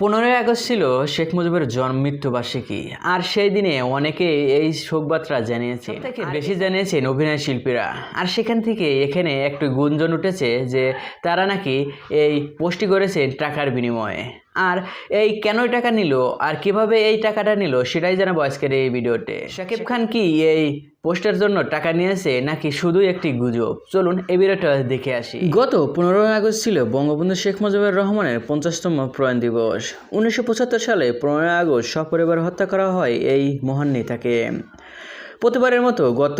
পনেরোই আগস্ট ছিল শেখ মুজিবের জন্ম মৃত্যুবার্ষিকী। আর সেই দিনে অনেকে এই শোকবার্তা জানিয়েছে বেশি জানিয়েছেন অভিনয় শিল্পীরা। আর সেখান থেকে এখানে একটু গুঞ্জন উঠেছে যে তারা নাকি এই পোস্টটি করেছেন টাকার বিনিময়ে। আর এই কেন টাকা নিল? আর কীভাবে এই টাকাটা নিল? সেটাই জানাব আজকের এই ভিডিওতে। শাকিব খান কি এই পোস্টের জন্য টাকা নিয়েছে নাকি শুধু একটি গুজব? চলুন এই ভিডিওটা দেখে আসি। গত পনেরোই আগস্ট ছিল বঙ্গবন্ধু শেখ মুজিবুর রহমানের পঞ্চাশতম প্রয়াণ দিবস। উনিশশো পঁচাত্তর সালে পনেরোই আগস্ট সপরিবার হত্যা করা হয় এই মহান নেতাকে। প্রতিবারের মতো গত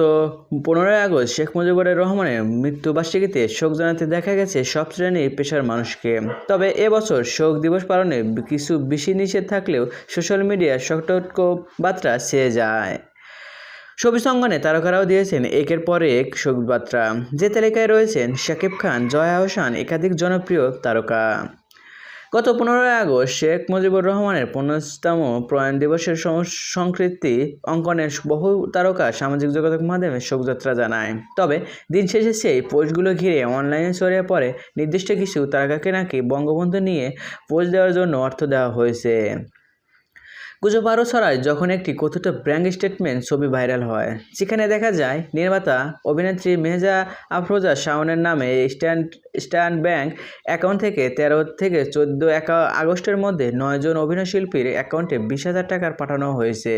পনেরোই আগস্ট শেখ মুজিবুর রহমানের মৃত্যুবার্ষিকীতে শোক জানাতে দেখা গেছে সব শ্রেণির পেশার মানুষকে। তবে এবছর শোক দিবস পালনে কিছু বেশি নিষেধ থাকলেও সোশ্যাল মিডিয়ায় সতর্ক বার্তা ছেয়ে যায়। ছবি সঙ্গনে তারকারাও দিয়েছেন একের পর এক শোক বার্তা। যে তালিকায় রয়েছেন শাকিব খান, জয়া হোসেন, একাধিক জনপ্রিয় তারকা। গত পনেরোই আগস্ট শেখ মুজিবুর রহমানের পঞ্চাশতম প্রয়াণ দিবসের সংস্কৃতি অঙ্কনের বহু তারকা সামাজিক যোগাযোগ মাধ্যমে শোকযাত্রা জানায়। তবে দিন শেষে সেই পোস্টগুলো ঘিরে অনলাইনে ছড়িয়ে পড়ে নির্দিষ্ট কিছু তারকাকে নাকি বঙ্গবন্ধু নিয়ে পোস্ট দেওয়ার জন্য অর্থ দেওয়া হয়েছে। গুজব আরও ছড়ায় যখন একটি কথিত ব্র্যাঙ্ক স্টেটমেন্ট ছবি ভাইরাল হয় সেখানে দেখা যায় নির্মাতা, অভিনেত্রী মেহজা আফরোজা শাওনের নামে স্ট্যান্ড স্ট্যান্ড ব্যাংক অ্যাকাউন্ট থেকে তেরো থেকে চোদ্দ আগস্টের মধ্যে নয়জন অভিনয়শিল্পীর অ্যাকাউন্টে বিশ হাজার টাকার পাঠানো হয়েছে।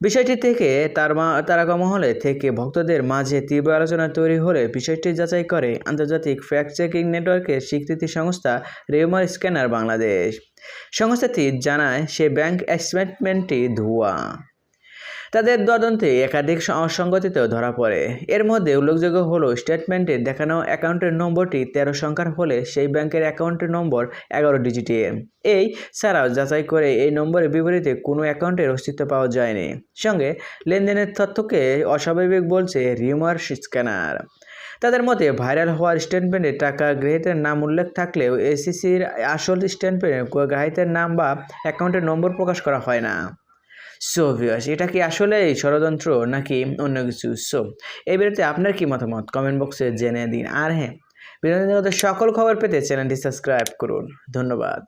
বিষয়টি থেকে তার মা তারকা মহলে থেকে ভক্তদের মাঝে তীব্র আলোচনা তৈরি হলে বিষয়টি যাচাই করে আন্তর্জাতিক ফ্যাক্ট চেকিং নেটওয়ার্কের স্বীকৃতি সংস্থা রেউমার স্ক্যানার বাংলাদেশ। সংস্থাটি জানায়, সে ব্যাংক স্টেটমেন্টটি ধোয়া। তাদের তদন্তে একাধিক অসঙ্গতিতেও ধরা পড়ে। এর মধ্যে উল্লেখযোগ্য হলো, স্টেটমেন্টে দেখানো অ্যাকাউন্টের নম্বরটি তেরো সংখ্যার হলে সেই ব্যাংকের অ্যাকাউন্টের নম্বর এগারো ডিজিটের এই ছাড়াও যাচাই করে এই নম্বরের বিপরীতে কোনো অ্যাকাউন্টের অস্তিত্ব পাওয়া যায়নি। সঙ্গে লেনদেনের তথ্যকে অস্বাভাবিক বলছে রিউমার স্ক্যানার। তাদের মতে, ভাইরাল হওয়ার স্টেটমেন্টে টাকা গ্রাহকের নাম উল্লেখ থাকলেও এসিসির আসল স্টেটমেন্টে গ্রাহকের নাম বা অ্যাকাউন্টের নম্বর প্রকাশ করা হয় না। সো ভিউয়ার্স এটা কি আসলে ষড়যন্ত্র নাকি অন্য কিছু? সো এই বিরুদ্ধে আপনার কি মতামত? কমেন্ট বক্সে জেনে দিন। আর হ্যাঁ বিনোদনের সকল খবর পেতে চ্যানেলটি সাবস্ক্রাইব করুন। ধন্যবাদ।